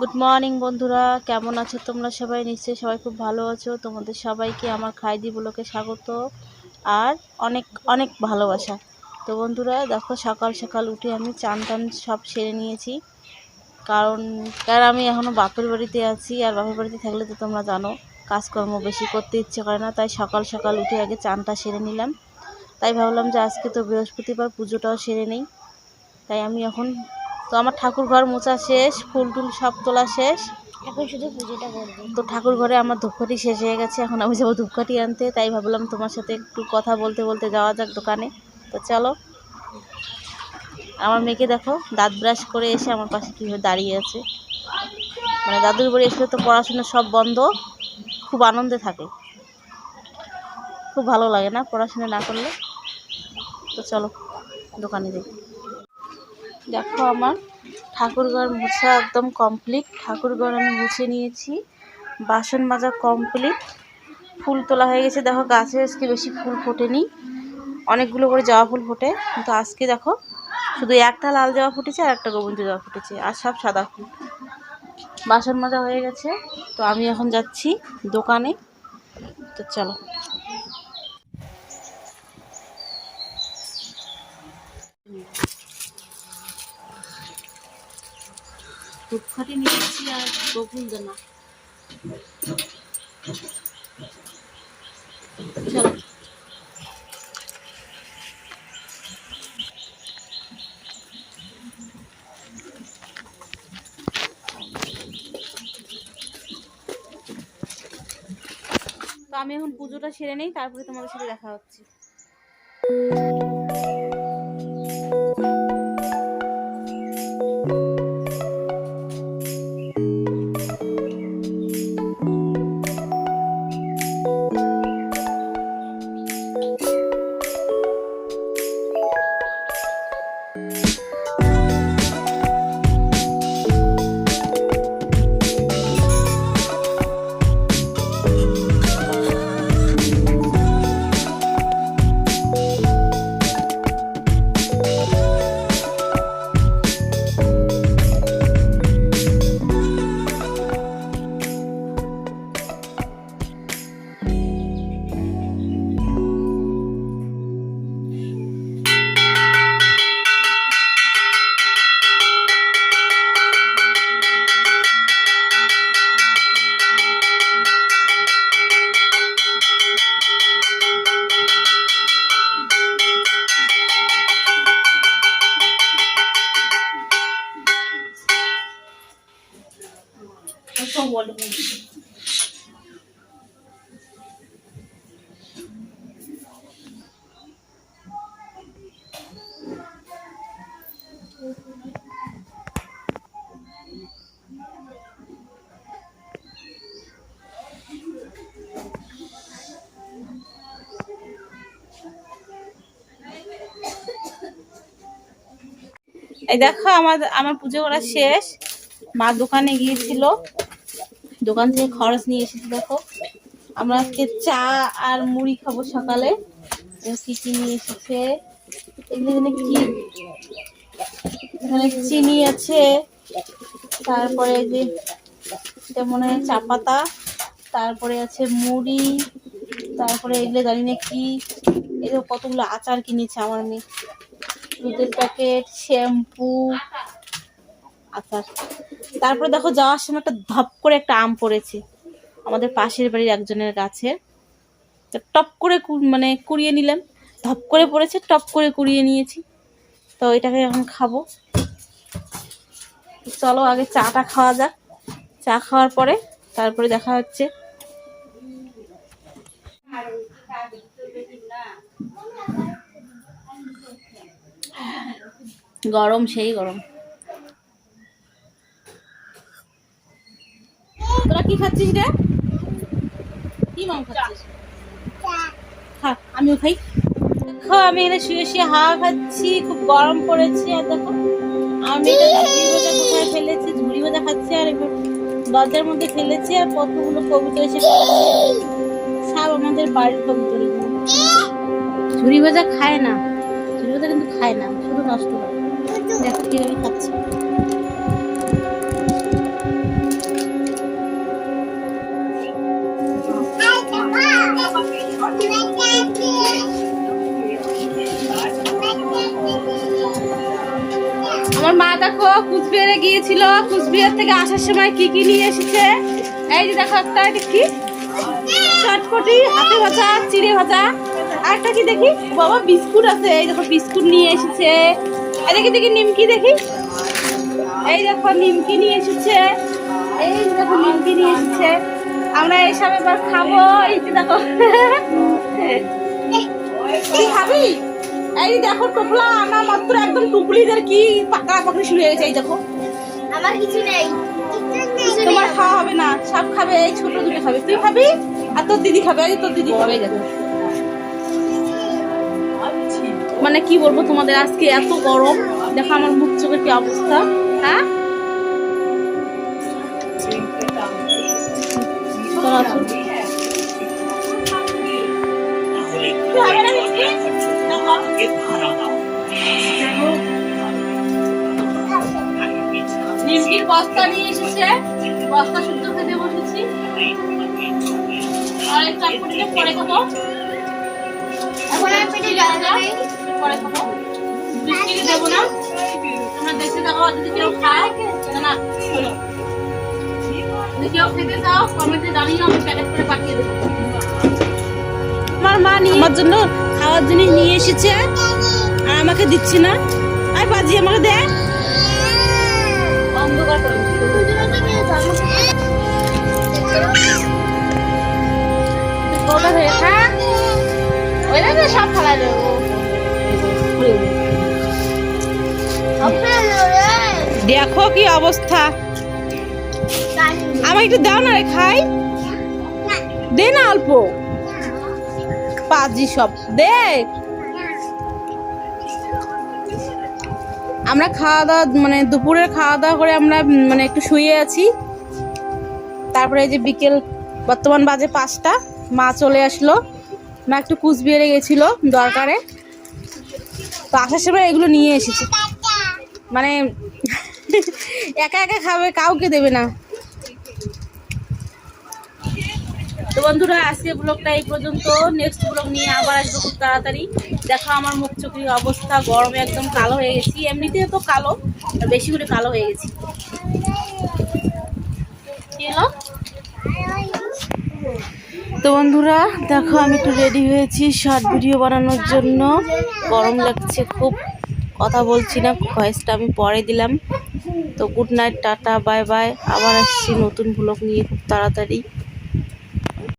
Good morning বন্ধুরা। কেমন আছো তোমরা সবাই? নিশ্চয়ই সবাই খুব ভালো আছো। তোমাদের সবাইকে আমার খাইদি ব্লকে স্বাগত আর অনেক অনেক ভালোবাসা। তো বন্ধুরা, দেখো সকাল সকাল উঠে আমি চান টান সব সেরে নিয়েছি। কারণ কারণ আমি এখনও বাপের বাড়িতে আছি আর বাপের বাড়িতে থাকলে তো তোমরা জানো, কাজকর্ম বেশি করতে ইচ্ছে করে না, তাই সকাল সকাল উঠে আগে চানটা সেরে নিলাম। তাই ভাবলাম যে আজকে তো বৃহস্পতিবার পুজোটাও সেরে নেই। তাই আমি এখন তো আমার ঠাকুর ঘর মোছা শেষ ফুল টুল সব তোলা শেষ। এখন শুধু পুজোটা করব। তো ঠাকুর ঘরে আমার ধূপকাঠি শেষ হয়ে গেছে এখন আমি যাব ধূপকাঠি আনতে। তাই ভাবলাম তোমার সাথে একটু কথা বলতে বলতে যাওয়া যাক দোকানে। তো চলো আমার মেয়েকে দেখো দাঁত ব্রাশ করে এসে আমার পাশে কীভাবে দাঁড়িয়ে আছে। মানে দাদুর বাড়ি এসে তো পড়াশোনা সব বন্ধ খুব আনন্দে থাকে। খুব ভালো লাগে না পড়াশোনা না করলে? তো চলো দোকানে যাই। দেখো আমার ঠাকুরঘর মোছা একদম কমপ্লিট ঠাকুরঘর আমি মুছে নিয়েছি। বাসন মাজা কমপ্লিট ফুল তোলা হয়ে গেছে। দেখো গাছে আজকে বেশি ফুল ফোটেনি। অনেকগুলো করে জবা ফুল ফোটে। কিন্তু আজকে দেখো শুধু একটা লাল জবা ফুটেছে আর একটা গোবঞ্জ জবা ফুটেছে আর সব সাদা ফুল। বাসন মাজা হয়ে গেছে। তো আমি এখন যাচ্ছি দোকানে। তো চলো। ধূপকাঠি নিয়েছি আর বকুল দানা চলো। তো আমি এখন পুজোটা সেরে নেই, তারপরে তোমাদের সাথে দেখা হচ্ছে। এই দেখো আমার আমার পুজো করা শেষ। মা দোকানে গিয়েছিল। দোকান থেকে খরচ নিয়ে এসেছি, দেখো। আমরা আজকে চা আর মুড়ি খাব সকালে। কি কি নিয়ে এসেছে? এগুলো এখানে কি? এখানে চিনি আছে। তারপরে যে, এটা মনে হয় চা পাতা। তারপরে আছে মুড়ি। তারপরে এগুলো জানি না কি। যে কতগুলো আচার কিনেছে আমার মেয়ে। দুধের প্যাকেট, শ্যাম্পু, আচার। তারপরে দেখো যাওয়ার সময় একটা ধপ করে একটা আম পড়েছে। আমাদের পাশের বাড়ির একজনের গাছে। টপ করে মানে কুড়িয়ে নিলাম। ধপ করে পড়েছে, টপ করে কুড়িয়ে নিয়েছি। তো এটাকে এখন খাব। চলো আগে চাটা খাওয়া যাক। চা খাওয়ার পরে তারপরে দেখা হচ্ছে। গরম, সেই গরম। কি খাচ্ছিস রে? কি মাম খাচ্ছিস? খা আমিও খাই। দেখো আমি এখানে শুয়ে শুয়ে হাওয়া খাচ্ছি খুব গরম পড়েছে আর দেখো আমি কোথায় ফেলেছি ঝুড়ি ভাজা খাচ্ছি আর এবার দরজার মধ্যে ফেলেছি আর কতগুলো কবিতা এসে সব আমাদের বাড়ির কবিতা ঝুড়ি ভাজা খায় না ঝুড়ি ভাজা কিন্তু খায় না শুধু নষ্ট করে। দেখো কীভাবে খাচ্ছে। মা দেখো কুচবিহারে গিয়েছিল। কুচবিহার থেকে আসার সময় কি কি নিয়ে এসেছে? এই যে দেখো একটা কি চটপটি, হাতে ভাজা, চিড়ে ভাজা। আর একটা কি দেখি? বাবা, বিস্কুট আছে। এই দেখো, বিস্কুট নিয়ে এসেছে। এই দেখি দেখি, নিমকি দেখি। এই দেখো, নিমকি নিয়ে এসেছে। এই দেখো, নিমকি নিয়ে এসেছে। আমরা এইসব এবার খাব। এই যে দেখো। কি খাবি? এই দেখো টোপলা আমার মাত্র একদম টুকলিদের কি পাকা পাকড়ি শুরু হয়ে গেছে এই দেখো। আমার কিছু নেই। তোমার খাওয়া হবে না সব খাবে এই ছোট দুটো খাবে। তুই খাবি? আর তোর দিদি খাবে এই তোর দিদি খাবে দেখো। মানে কি বলব তোমাদের আজকে এত গরম। দেখো আমার মুখ চোখের কি অবস্থা। হ্যাঁ? তোর বস্তা নিয়ে এসেছে। বস্তা শুদ্ধ খেতে বসেছি। আর এই চটপটিটা পরে খাব। এখন আর পেটে পরে খাব। বৃষ্টিকে দেবো না। তোমরা দেখতে থাকো যদি কেউ খায়? না না শোনো। যদি কেউ খেতে চাও কমেন্টে জানিও আমি প্যাকেট করে পাঠিয়ে দেবো। আমার মা নিয়ে আমার জন্য খাওয়ার জিনিস নিয়ে এসেছে। আর আমাকে দিচ্ছি না। আর বাজি আমাকে দে। হয়ে দেবো। দেখো কি অবস্থা। আমাকে একটু দাও না রে খাই। দে না অল্প। পাজি সব। দে। আমরা খাওয়া দাওয়া মানে দুপুরের খাওয়া দাওয়া করে আমরা মানে একটু শুয়ে আছি। তারপরে এই যে বিকেল বর্তমান বাজে পাঁচটা, মা চলে আসলো। মা একটু কুচবিহারে গেছিল দরকারে। তো আসার সময় এগুলো নিয়ে এসেছি। মানে একা একা খাবে, কাউকে দেবে না। তো বন্ধুরা আজকে ব্লগটা এই পর্যন্ত। নেক্সট ব্লগ নিয়ে আবার আসব খুব তাড়াতাড়ি। দেখো আমার মুখ চোখের অবস্থা গরমে একদম কালো হয়ে গেছি। এমনিতে তো কালো বেশি করে কালো হয়ে গেছি? তো বন্ধুরা, দেখো আমি একটু রেডি হয়েছি শর্ট ভিডিও বানানোর জন্য। গরম লাগছে, খুব কথা বলছি না ভয়েসটা আমি পরে দিলাম। তো good night tata bye bye আবার আসছি নতুন ব্লগ নিয়ে খুব তাড়াতাড়ি।